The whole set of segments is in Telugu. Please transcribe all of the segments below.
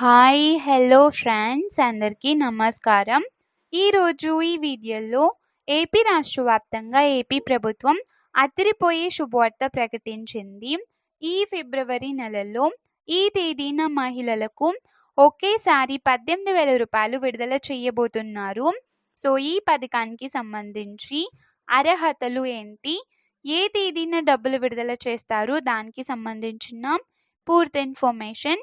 హాయ్ హలో ఫ్రెండ్స్ అందరికీ నమస్కారం. ఈరోజు ఈ వీడియోలో ఏపీ రాష్ట్ర వ్యాప్తంగా ఏపీ ప్రభుత్వం అదిరిపోయే శుభవార్త ప్రకటించింది. ఈ ఫిబ్రవరి నెలలో ఈ తేదీన మహిళలకు ఒకేసారి పద్దెనిమిది వేల రూపాయలు విడుదల చేయబోతున్నారు. సో ఈ పథకానికి సంబంధించి అర్హతలు ఏంటి? ఏ తేదీన డబ్బులు విడుదల చేస్తారు? దానికి సంబంధించిన పూర్తి ఇన్ఫర్మేషన్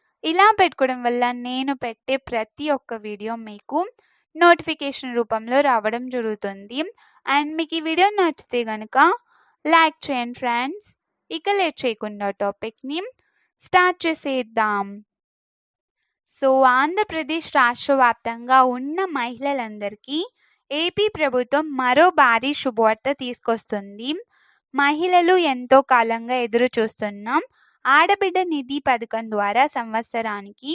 ఇలా పెట్టుకోవడం వల్ల నేను పెట్టే ప్రతి ఒక్క వీడియో మీకు నోటిఫికేషన్ రూపంలో రావడం జరుగుతుంది. అండ్ మీకు ఈ వీడియో నచ్చితే కనుక లైక్ చేయండి ఫ్రెండ్స్. ఇక లేట్ చేయకుండా టాపిక్ని స్టార్ట్ చేసేద్దాం. సో ఆంధ్రప్రదేశ్ రాష్ట్ర వ్యాప్తంగా ఉన్న మహిళలందరికీ ఏపీ ప్రభుత్వం మరో భారీ శుభవార్త తీసుకొస్తుంది. మహిళలు ఎంతో కాలంగా ఎదురు చూస్తున్నాం ఆడబిడ్డ నిధి పథకం ద్వారా సంవత్సరానికి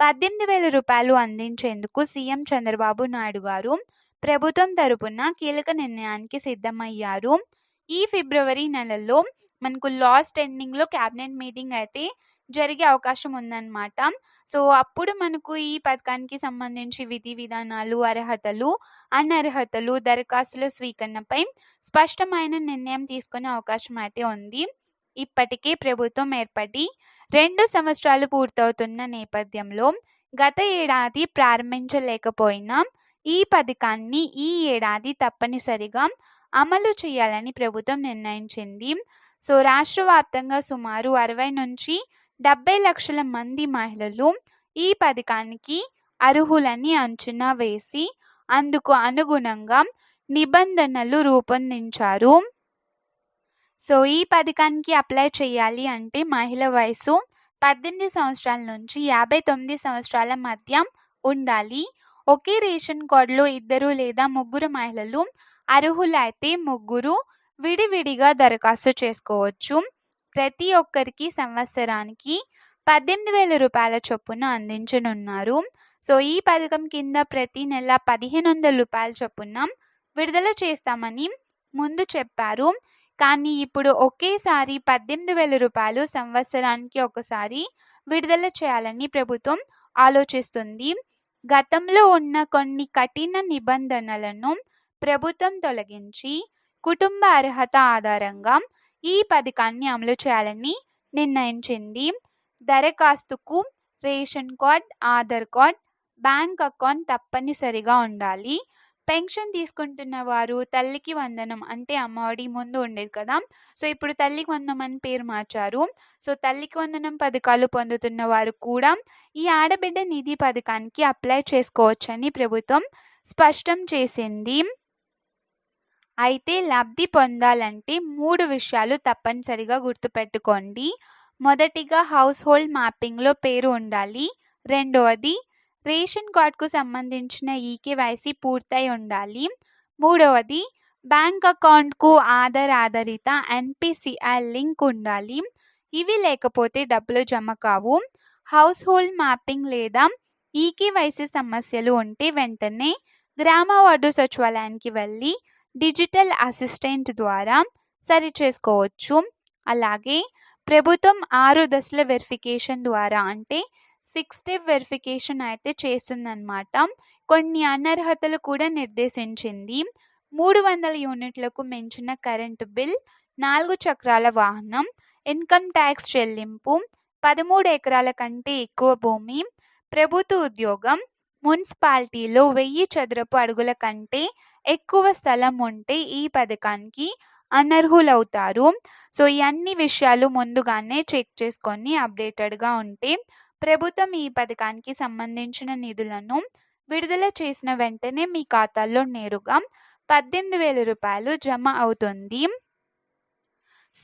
పద్దెనిమిది వేల రూపాయలు అందించేందుకు సీఎం చంద్రబాబు నాయుడు గారు ప్రభుత్వం తరపున కీలక నిర్ణయానికి సిద్ధమయ్యారు. ఈ ఫిబ్రవరి నెలలో మనకు లాస్ట్ ఎండింగ్లో క్యాబినెట్ మీటింగ్ అయితే జరిగే అవకాశం ఉందన్నమాట. సో అప్పుడు మనకు ఈ పథకానికి సంబంధించి విధి విధానాలు అర్హతలు అనర్హతలు దరఖాస్తుల స్వీకరణపై స్పష్టమైన నిర్ణయం తీసుకునే అవకాశం అయితే ఉంది. ఇప్పటికే ప్రభుత్వం ఏర్పడి రెండు సంవత్సరాలు పూర్తవుతున్న నేపథ్యంలో గత ఏడాది ప్రారంభించలేకపోయినా ఈ పథకాన్ని ఈ ఏడాది తప్పనిసరిగా అమలు చేయాలని ప్రభుత్వం నిర్ణయించింది. సో రాష్ట్ర వ్యాప్తంగా సుమారు అరవై నుంచి డెబ్బై లక్షల మంది మహిళలు ఈ పథకానికి అర్హులని అంచనా వేసి అందుకు అనుగుణంగా నిబంధనలు రూపొందించారు. సో ఈ పథకానికి అప్లై చేయాలి అంటే మహిళ వయసు పద్దెనిమిది సంవత్సరాల నుంచి యాభై తొమ్మిది సంవత్సరాల మధ్య ఉండాలి. ఒకే రేషన్ కార్డులో ఇద్దరు లేదా ముగ్గురు మహిళలు అర్హులైతే ముగ్గురు విడివిడిగా దరఖాస్తు చేసుకోవచ్చు. ప్రతి ఒక్కరికి సంవత్సరానికి పద్దెనిమిది వేల రూపాయల చొప్పున అందించనున్నారు. సో ఈ పథకం కింద ప్రతి నెల పదిహేను వందల రూపాయల చొప్పున విడుదల చేస్తామని ముందు చెప్పారు. కానీ ఇప్పుడు ఒకేసారి పద్దెనిమిది వేల రూపాయలు సంవత్సరానికి ఒకసారి విడుదల చేయాలని ప్రభుత్వం ఆలోచిస్తుంది. గతంలో ఉన్న కొన్ని కఠిన నిబంధనలను ప్రభుత్వం తొలగించి కుటుంబ అర్హత ఆధారంగా ఈ పథకాన్ని అమలు చేయాలని నిర్ణయించింది. దరఖాస్తుకు ration card Aadhaar card bank account తప్పనిసరిగా ఉండాలి. పెన్షన్ తీసుకుంటున్న వారు తల్లికి వందనం అంటే అమ్మఒడి ముందు ఉండేది కదా. సో ఇప్పుడు తల్లికి వందనం అని పేరు మార్చారు. సో తల్లికి వందనం పథకాలు పొందుతున్న వారు కూడా ఈ ఆడబిడ్డ నిధి పథకానికి అప్లై చేసుకోవచ్చని ప్రభుత్వం స్పష్టం చేసింది. అయితే లబ్ధి పొందాలంటే మూడు విషయాలు తప్పనిసరిగా గుర్తుపెట్టుకోండి. మొదటిగా హౌస్ హోల్డ్ మ్యాపింగ్లో పేరు ఉండాలి. రెండవది రేషన్ కార్డుకు సంబంధించిన ఈకేవైసీ పూర్తయి ఉండాలి. మూడవది బ్యాంక్ అకౌంట్కు ఆధార్ ఆధారిత ఎన్పిసిఐ లింక్ ఉండాలి. ఇవి లేకపోతే డబ్బులు జమ కావు. హౌస్ హోల్డ్ మ్యాపింగ్ లేదా ఈకేవైసీ సమస్యలు ఉంటే వెంటనే గ్రామ వార్డు సచివాలయానికి వెళ్ళి డిజిటల్ అసిస్టెంట్ ద్వారా సరి చేసుకోవచ్చు అలాగే ప్రభుత్వం ఆరు దశల వెరిఫికేషన్ ద్వారా అంటే సిక్స్ స్టెప్ వెరిఫికేషన్ అయితే చేస్తుందన్నమాట. కొన్ని అనర్హతలు కూడా నిర్దేశించింది. మూడు వందల యూనిట్లకు మించిన కరెంటు బిల్ నాలుగు చక్రాల వాహనం ఇన్కమ్ ట్యాక్స్ చెల్లింపు పదమూడు ఎకరాల కంటే ఎక్కువ భూమి ప్రభుత్వ ఉద్యోగం మున్సిపాలిటీలో వెయ్యి చదరపు అడుగుల కంటే ఎక్కువ స్థలం ఉంటే ఈ పథకానికి అనర్హులవుతారు. సో ఈ అన్ని విషయాలు ముందుగానే చెక్ చేసుకొని అప్డేటెడ్గా ఉంటే ప్రభుత్వం ఈ పథకానికి సంబంధించిన నిధులను విడుదల చేసిన వెంటనే మీ ఖాతాల్లో నేరుగా పద్దెనిమిది వేల రూపాయలు జమ అవుతుంది.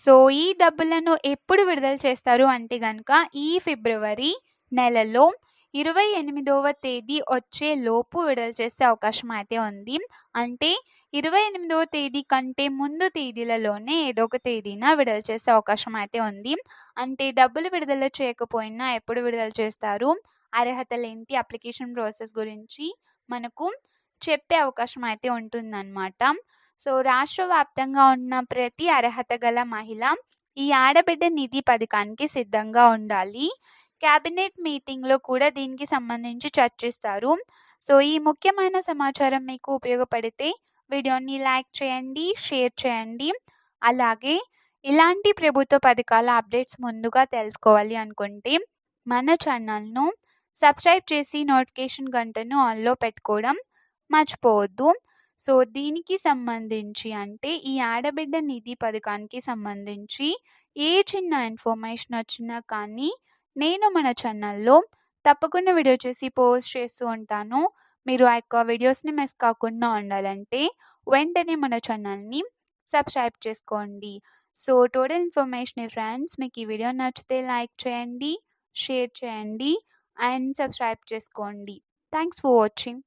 సో ఈ డబ్బులను ఎప్పుడు విడుదల చేస్తారు అంటే కనుక ఈ ఫిబ్రవరి నెలలో ఇరవై ఎనిమిదవ తేదీ వచ్చే లోపు విడుదల చేసే అవకాశం అయితే ఉంది. అంటే ఇరవై ఎనిమిదవ తేదీ కంటే ముందు తేదీలలోనే ఏదో ఒక తేదీన విడుదల చేసే అవకాశం అయితే ఉంది. అంటే డబ్బులు విడుదల చేయకపోయినా ఎప్పుడు విడుదల చేస్తారు? అర్హతలేంటి అప్లికేషన్ ప్రాసెస్ గురించి మనకు చెప్పే అవకాశం అయితే ఉంటుందన్నమాట. సో రాష్ట్ర వ్యాప్తంగా ఉన్న ప్రతి అర్హత గల మహిళ ఈ ఆడబిడ్డ నిధి పథకానికి సిద్ధంగా ఉండాలి. క్యాబినెట్ మీటింగ్లో కూడా దీనికి సంబంధించి చర్చిస్తారు. సో ఈ ముఖ్యమైన సమాచారం మీకు ఉపయోగపడితే వీడియోని లైక్ చేయండి షేర్ చేయండి. అలాగే ఇలాంటి ప్రభుత్వ పథకాల అప్డేట్స్ ముందుగా తెలుసుకోవాలి అనుకుంటే మన ఛానల్ను సబ్స్క్రైబ్ చేసి నోటిఫికేషన్ గంటను ఆన్లో పెట్టుకోవడం మర్చిపోవద్దు. సో దీనికి సంబంధించి అంటే ఈ ఆడబిడ్డ నిధి పథకానికి సంబంధించి ఏ చిన్న ఇన్ఫర్మేషన్ వచ్చినా కానీ నేను మన ఛానల్లో తప్పకుండా వీడియో చేసి పోస్ట్ చేస్తూ ఉంటాను. మీరు ఆ యొక్క వీడియోస్ని మిస్ కాకుండా ఉండాలంటే వెంటనే మన ఛానల్ని సబ్స్క్రైబ్ చేసుకోండి. సో టోటల్ ఇన్ఫర్మేషన్ ఫ్రెండ్స్ మీకు ఈ వీడియో నచ్చితే లైక్ చేయండి షేర్ చేయండి అండ్ సబ్స్క్రైబ్ చేసుకోండి. Thanks for watching.